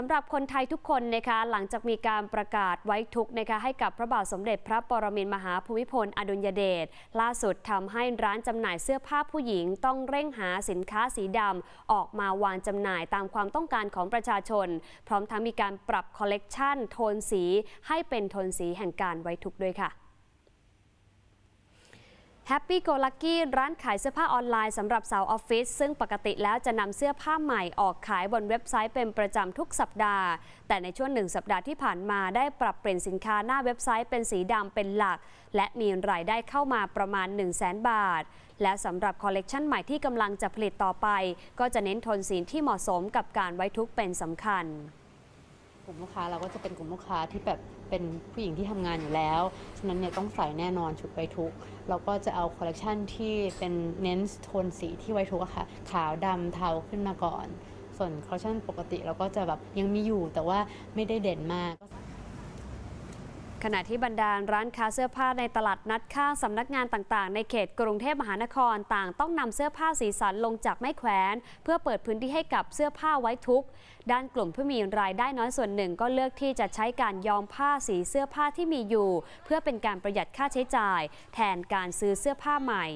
สำหรับคนไทยทุกคนนะคะหลังจากมีการประกาศไว้ทุกนะคะให้กับพระบาทสมเด็จพระปรมินทรมหาภูมิพลอดุลยเดชล่าสุดทำให้ร้านจำหน่ายเสื้อผ้าผู้หญิง ต้องเร่งหาสินค้าสีดำออกมาวางจำหน่ายตามความต้องการของประชาชน พร้อมทั้งมีการปรับคอลเลกชันโทนสีให้เป็นโทนสีแห่งการไว้ทุกด้วยค่ะ Happy Go Lucky ร้านขายเสื้อผ้าออนไลน์สำหรับสาวออฟฟิศซึ่งปกติแล้วจะนำเสื้อผ้าใหม่ออกขายบนเว็บไซต์เป็นประจำทุกสัปดาห์ แต่ในช่วงหนึ่งสัปดาห์ที่ผ่านมาได้ปรับเปลี่ยนสินค้าหน้าเว็บไซต์เป็นสีดำเป็นหลัก และมีรายได้เข้ามาประมาณ 1 0 0 0 0แบาท และสำหรับคอลเลกชันใหม่ที่กำลังจะผลิตต่อไป ก็จะเน้นโทนสีที่เหมาะสมกับการไว้ทุกเป็นสำคัญ ลุ่มลูกค้าเราก็จะเป็นกลุ่มลูกค้าที่แบบเป็นผู้หญิงที่ทำงานอยู่แล้ว ฉะนั้นเนี่ยต้องใส่แน่นอนชุดไวทุก เราก็จะเอาคอลเลกชันที่เป็นเน้นโทนสีที่ไวทุกอะค่ะ ขาวดำเทาขึ้นมาก่อน ส่วนคอลเลกชันปกติเราก็จะแบบยังมีอยู่แต่ว่าไม่ได้เด่นมาก ขณะที่บรรดาร้านค้าเสื้อผ้าในตลาดนัดข้างสำนักงานต่างๆ ในเขตกรุงเทพมหานครต่างต้องนำเสื้อผ้าสีสันลงจากไม้แขวน เพื่อเปิดพื้นที่ให้กับเสื้อผ้าไว้ทุกข์ด้านกลุ่มผู้มีรายได้น้อยส่วนหนึ่งก็เลือกที่จะใช้การยอมผ้าสีเสื้อผ้าที่มีอยู่ เพื่อเป็นการประหยัดค่าใช้จ่าย แทนการซื้อเสื้อผ้าใหม่